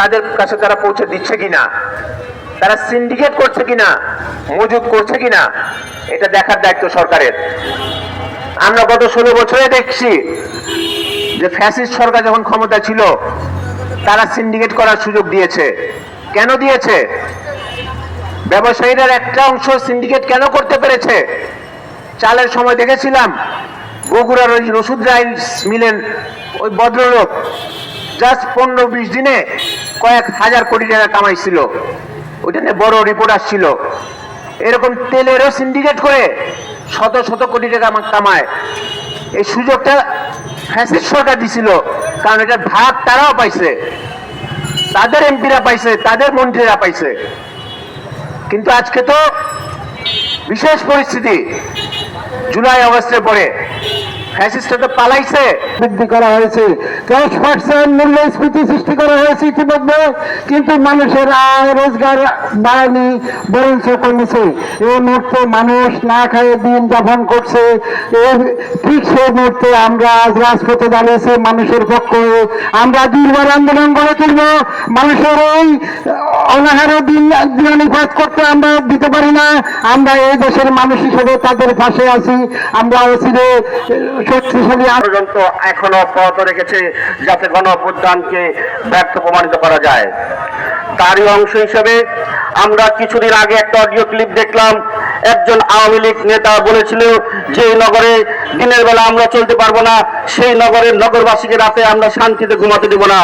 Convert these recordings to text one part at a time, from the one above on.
তাদের কাছে তারা পৌঁছে দিচ্ছে কিনা? তারা সিন্ডিকেট করছে কিনা? মজুদ করছে কিনা? এটা দেখার দায়িত্ব সরকারের। আমরা গত ষোলো বছরে দেখছি যে ফ্যাসিস্ট সরকার যখন ক্ষমতা ছিল, তারা সিন্ডিকেট করার সুযোগ দিয়েছে। কেন দিয়েছে? ব্যবসায়ীদের একটা অংশ সিন্ডিকেট কেন করতে পেরেছে? চালের সময় দেখেছিলাম, বগুড়ার ওই রসুদ রাইস মিলেন ওই ভদ্রলোক জাস্ট পনেরো বিশ দিনে কয়েক হাজার কোটি টাকা কামাইছিল নিয়ে বড় রিপোর্ট আসছিল এরকম তেলেরও সিন্ডিকেট করে শত শত কোটি টাকা কামায়। এই সুযোগটা ফ্যাসিস্ট সরকার দিছিল, কারণ এটা ভাগ তারাও পাইছে। তাদের এমপিরা পাইছে, তাদের মন্ত্রীরা পাইছে। কিন্তু আজকে তো বিশেষ পরিস্থিতি, জুলাই আগস্টের পরে ফ্যাসিস্ট তো পালাইছে। বৃদ্ধি করা হয়েছে। দশ পার্সেন্ট মূল্যস্ফীতি সৃষ্টি করা হয়েছে ইতিমধ্যে, কিন্তু মানুষের আয়, রোজগার বাড়ায়নি বরঞ্চ কমেছে। এই মুহূর্তে মানুষ না খেয়ে দিন যাপন করছে। এই ঠিক সেই মুহূর্তে আমরা আজ রাজপথে দাঁড়িয়েছি মানুষের পক্ষে। আমরা দুর্বার আন্দোলন গড়ে তুলব। মানুষের এই অনাহারে দিন দিনানিপাত করতে আমরা দিতে পারি না। আমরা এই দেশের মানুষ হিসেবে তাদের পাশে আছি। আমরা শক্তিশালী পর্যন্ত এখনও অব্যাহত রেখেছে যাতে গণ ব্যর্থ প্রমাণিত করা যায়। তারই অংশ হিসেবে আমরা কিছুদিন আগে একটা অডিও ক্লিপ দেখলাম। একজন আওয়ামী লীগ নেতা বলেছিল যে নগরে দিনের বেলা আমরা চলতে পারব না, সেই নগরের নগরবাসীকে রাতে আমরা শান্তিতে ঘুমাতে দেবো না।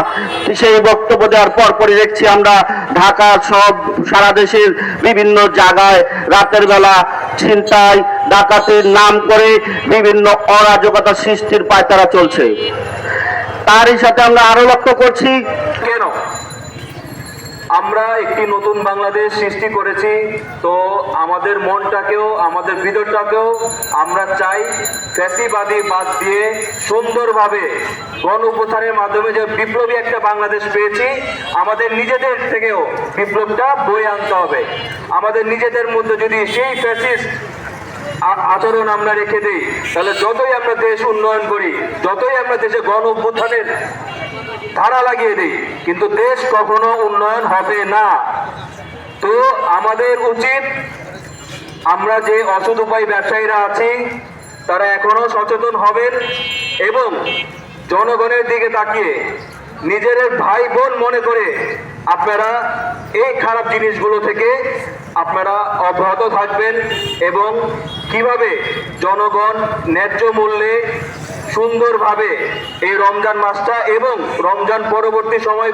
সেই বক্তব্য দেওয়ার পর পরে দেখছি আমরা ঢাকা সব সারা দেশের বিভিন্ন জায়গায় রাতের বেলা ছিনতাই ডাকাতির নাম করে বিভিন্ন অরাজকতা সৃষ্টির পায়তারা চলছে। তারই সাথে আমরা আরও লক্ষ্য করছি কেন? আমরা একটি নতুন বাংলাদেশ সৃষ্টি করেছি। তো আমাদের মনটাকেও, আমাদের ভিতরটাকেও আমরা চাই ফ্যাসিবাদী বাদ দিয়ে সুন্দরভাবে গণ উপস্থানের মাধ্যমে যে বিপ্লবী একটা বাংলাদেশ পেয়েছি, আমাদের নিজেদের থেকেও বিপ্লবটা বয়ে আনতে হবে। আমাদের নিজেদের মধ্যে যদি সেই ফ্যাসিস্ট আচরণ আমরা রেখে দিই, তাহলে যতই আমরা দেশ উন্নয়ন করি, যতই আমরা দেশে গণ অভ্যুত্থানের ধারা লাগিয়ে দিই। কিন্তু দেশ কখনো উন্নয়ন হবে না। তো আমাদের উচিত আমরা যে অসৎ উপায় ব্যবসায়ীরা আছি, তারা এখনও সচেতন হবেন এবং জনগণের দিকে তাকিয়ে নিজের ভাই বোন মনে করে আপনারা এই খারাপ জিনিসগুলো থেকে আপনারা অব্যাহত থাকবেন এবং কীভাবে জনগণ ন্যায্য মূল্যে সুন্দরভাবে এই রমজান মাসটা এবং রমজান পরবর্তী সময়